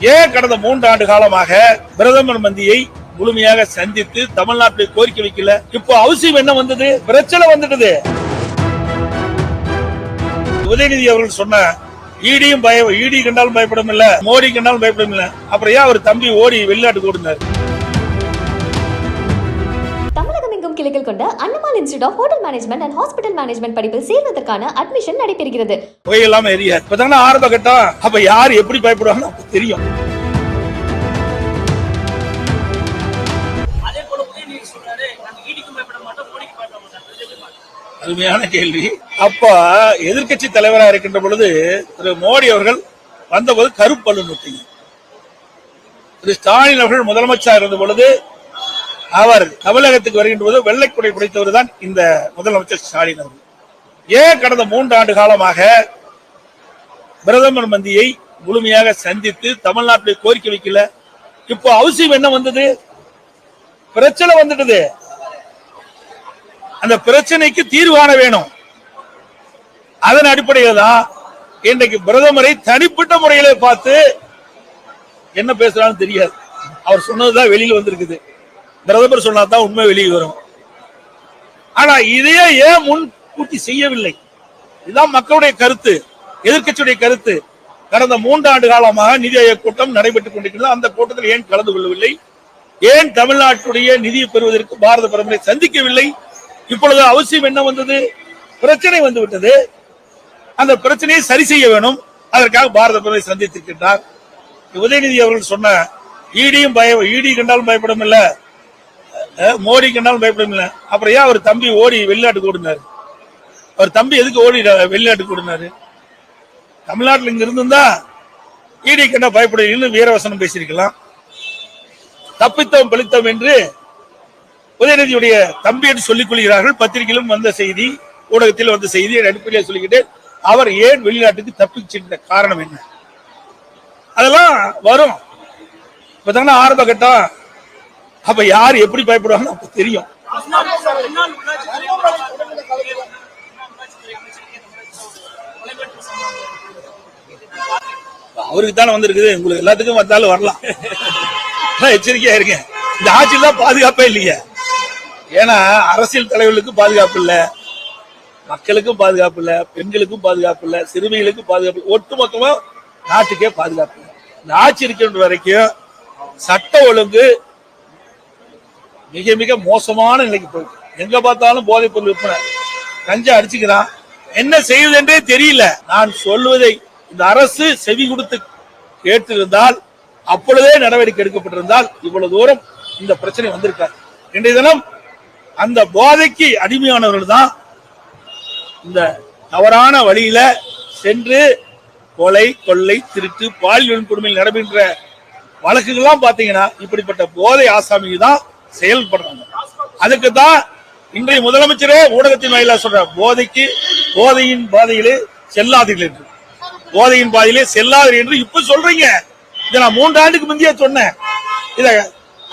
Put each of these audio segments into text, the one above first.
ஏன் கடந்த மூன்று ஆண்டு காலமாக பிரதமர் மந்தியை முழுமையாக சந்தித்து தமிழ்நாட்டில் கோரிக்கை வைக்கல? இப்போ அவசியம் என்ன வந்தது? பிரச்சனை வந்துட்டது. உதயநிதி அவர்கள் சொன்ன ஈடியும் பய ஈடி கண்டாலும் பயப்படும் இல்ல மோடி கண்டாலும் பயப்படும் இல்ல. அப்புறம் ஏன் அவர் தம்பி ஓடி வெளிநாட்டுக்கு ஓடினார்? கிளைகள் கொண்ட Annamal institute of hotel management and hospital management படிப்பில் சேர்வதற்கான அட்மிஷன் நடைபெறுகிறது. புகையெல்லாம் எரியாது இப்பதானே ஆரம்ப கட்டம் அப்ப யார் எப்படி பயப்படுவாங்கன்னு தெரியும். அருமையான கேள்வி. அப்ப எதிர்க்கட்சி தலைவராக இருக்கின்ற பொழுது திரு மோடி அவர்கள் வந்தபோது கருப்பல்லு நொட்டிங்க திரு ஸ்டாலின் அவர்கள் முதலமைச்சர் இருந்த பொழுது அவர் தமிழகத்துக்கு வருகின்ற போது வெள்ளைக்குடை பிடித்தவர் தான் இந்த முதலமைச்சர் ஸ்டாலின் அவர்கள். ஏன் கடந்த மூன்று ஆண்டு காலமாக பிரதமர் மந்தியை முழுமையாக சந்தித்து தமிழ்நாட்டில் கோரிக்கை வைக்கல? இப்போ அவசியம் என்ன வந்தது? பிரச்சனை வந்துட்டது. அந்த பிரச்சனைக்கு தீர்வு காண வேணும். அதன் அடிப்படையில் தான் இன்றைக்கு பிரதமரை தனிப்பட்ட முறையில பார்த்து என்ன பேசுறான்னு தெரியாது. அவர் சொன்னதுதான் வெளியில் வந்திருக்குது. பிரதமர் சொன்னாதான் உண்மை வெளியே வரும். ஆனா இதையே ஏன் முன்கூட்டி செய்யவில்லை? இதுதான் மக்களுடைய கருத்து எதிர்க்கட்சியுடைய கருத்து. கடந்த மூன்று ஆண்டு காலமாக நிதி ஆயோக் கூட்டம் நடைபெற்றுக் கொண்டிருக்கிறது. அந்த கூட்டத்தில் ஏன் கலந்து கொள்ளவில்லை? ஏன் தமிழ்நாட்டுடைய நிதியை பெறுவதற்கு பாரத பிரதமரை சந்திக்கவில்லை? இப்பொழுது அவசியம் என்ன வந்தது? பிரச்சனை வந்து விட்டது அந்த பிரச்சனையை சரி செய்ய வேணும். அதற்காக பாரத பிரதமரை சந்தித்திருக்கின்றார். உதயநிதி அவர்கள் சொன்ன ஈடியும் பய ஈடி கண்டாலும் பயப்படும் இல்லை மோடி கண்டாலும் பயப்படல அப்புறம் ஏன் அவர் தம்பி ஓடி வெளிநாட்டுக்கு ஓடினாரு? அவர் தம்பி எதுக்கு ஓடி வெளிநாட்டுக்கு ஓடினாரு? தமிழ்நாட்டில் இங்க இருந்திருந்தா ஈடி கண்டா பயப்படுவீங்கன்னு வீரவசனம் பேசியிருக்கலாம். தப்பித்தோம் பழித்தோம் என்று உதயநிதியுடைய தம்பி என்று சொல்லிக் கொள்கிறார்கள். பத்திரிகையிலும் வந்த செய்தி ஊடகத்தில் வந்த செய்தி அடிப்படையில் சொல்லிக்கிட்டு அவர் ஏன் வெளிநாட்டுக்கு தப்பிச்சிருந்த காரணம் என்ன? அதெல்லாம் வரும். இப்பதானே ஆரம்ப கட்டம். அப்ப யார் எப்படி பயப்படுவாங்கன்னு அப்ப தெரியும். அவருக்கு தானே வந்திருக்குது. உங்களுக்கு எல்லாத்துக்கும் வந்தாலும் வரலாம். எச்சரிக்கையா இருங்க இந்த ஆட்சியில் தான் பாதுகாப்பே இல்லையே. ஏன்னா அரசியல் தலைவர்களுக்கும் பாதுகாப்பு இல்ல. மக்களுக்கும் பாதுகாப்பு இல்ல. பெண்களுக்கும் பாதுகாப்பு இல்ல. சிறுமிகளுக்கும் பாதுகாப்பு ஒட்டு ஒட்டுமொத்தமா நாட்டுக்கே பாதுகாப்பு இல்லை. இந்த ஆட்சி இருக்கின்ற வரைக்கும் சட்ட ஒழுங்கு மிக மிக மோசமான நிலைக்கு போயிருக்கு எங்க பார்த்தாலும் போதைப் பொருள் விற்பனை. கஞ்சா அடிச்சுக்கிறான். என்ன செய்வதென்றே தெரியல. நான் சொல்வதை இந்த அரசு செவி கொடுத்து கேட்டிருந்தால் அப்பொழுதே நடவடிக்கை எடுக்கப்பட்டிருந்தால் இவ்வளவு தூரம் இந்த பிரச்சனை வந்திருக்காது. இன்றைய தினம் அந்த போதைக்கு அடிமையானவர்கள் தான் இந்த தவறான வழியில சென்று கொலை கொள்ளை திருட்டு பாலியல் வன்கொடுமையில் நடைபெற்ற வழக்குகள்லாம் பாத்தீங்கன்னா இப்படிப்பட்ட போதை ஆசாமிகள் தான் செயல்படுறாங்க. அதுக்கு தான் இன்றைய முதலமைச்சரே ஊடகத்தின் வாயிலாக சொல்ற போதைக்கு போதையின் பாதையிலே செல்லாதீர்கள் என்று. போதையின் பாதையிலே செல்லாதீர்கள் என்று இப்ப சொல்றீங்க. இதை நான் மூன்று ஆண்டுக்கு முந்தைய சொன்னேன். இத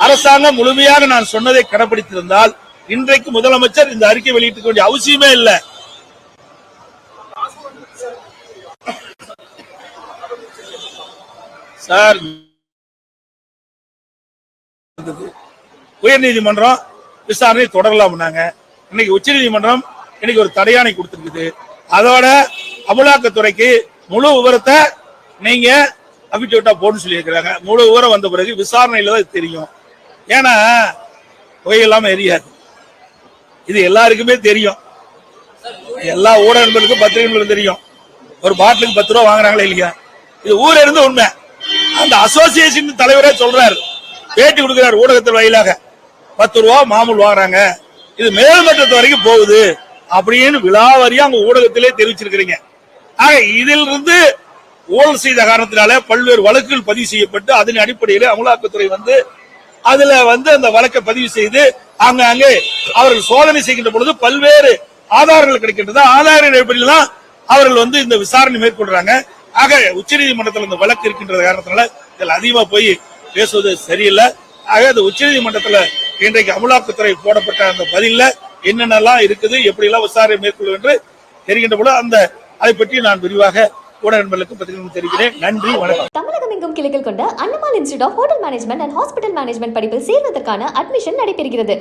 அரசாங்கம் முழுமையாக நான் சொன்னதை கடைபிடித்திருந்தால் இன்றைக்கு முதலமைச்சர் இந்த அறிக்கை வெளியிட்டுக்க வேண்டிய அவசியமே இல்லை. சார் உயர்நீதிமன்றம் விசாரணை தொடரலாம்னாங்க இன்னைக்கு உச்சநீதிமன்றம் இன்னைக்கு ஒரு தடையாணை கொடுத்துருக்குது. அதோட அமலாக்கத்துறைக்கு முழு விவரத்தை நீங்க அபிட்டேட்டா போடணும்னு சொல்லியிருக்கிறாங்க. முழு விவரம் வந்த பிறகு விசாரணையில தான் தெரியும். ஏன்னா புகையில்லாம எரியாது. இது எல்லாருக்குமே தெரியும். எல்லா ஊடக நண்பர்களுக்கும் பத்திரிகை தெரியும். ஒரு பாட்டிலுக்கு பத்து ரூபா வாங்குறாங்களே இல்லையா? இது ஊர்ல இருந்து உண்மை. அந்த அசோசியேஷன் தலைவரே சொல்றாரு. பேட்டி கொடுக்கிறார் ஊடகத்தின் வாயிலாக பத்து ரூபா மாமூல் வாங்குறாங்க. இது மேல்மட்டத்து வரைக்கும் போகுது அப்படின்னு விழாவாரியா அங்க ஊடகத்திலே தெரிவிச்சிருக்கிறீங்க. ஆக இதில் இருந்து ஊழல் செய்த காரணத்தினால பல்வேறு வழக்குகள் பதிவு செய்யப்பட்டு அதன் அடிப்படையில் அமலாக்கத்துறை வந்து அதுல வந்து அந்த வழக்கை பதிவு செய்து அங்க அங்கே அவர்கள் சோதனை செய்கின்ற பொழுது பல்வேறு ஆதாரங்கள் கிடைக்கின்றது ஆதார அடிப்படையில் தான் அவர்கள் வந்து இந்த விசாரணை மேற்கொள்றாங்க. ஆக உச்சநீதிமன்றத்தில் இந்த வழக்கு இருக்கின்ற காரணத்தினால இதில் அதிகமா போய் பேசுவது சரியில்லை. ஆக இந்த உச்சநீதிமன்றத்துல இன்றைக்கு அமலாக்கத்துறை போடப்பட்ட அந்த பதில்ல என்னென்னலாம் இருக்குது எப்படி எல்லாம் விசாரணை மேற்கொள்ளும் என்று தெரிகின்ற போல அந்த அதை பற்றி நான் விரிவாக நண்பர்களுக்கு தெரிவிக்கிறேன். நன்றி வணக்கம். தமிழகம் எங்கும் கிளைகள் கொண்ட Annamal institute of hotel management and hospital management படிப்பில் சேர்வதற்கான அட்மிஷன் நடைபெறுகிறது.